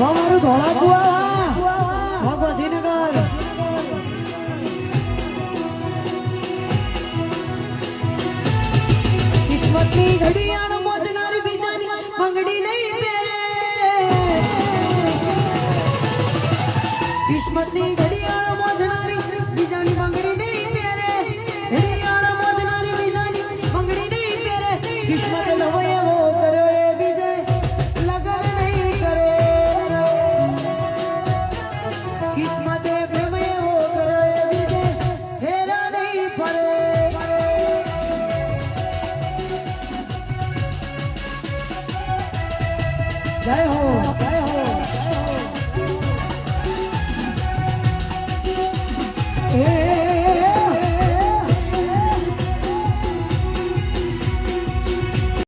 મારું ધોળાકુઆ ગાંધીનગર કિસ્મતની ઘડિયાળ મોતનારી બીજાની બંગડી નહીં પહેરે. કિસ્મતની ઘડિયાળ મોતનારી બીજાની બંગડી નહીં પહેરે. ઘડિયાળ મોતનારી બીજાની બંગડી નહીં પહેરે. કિસ્મત જય હો જય હો. જય હો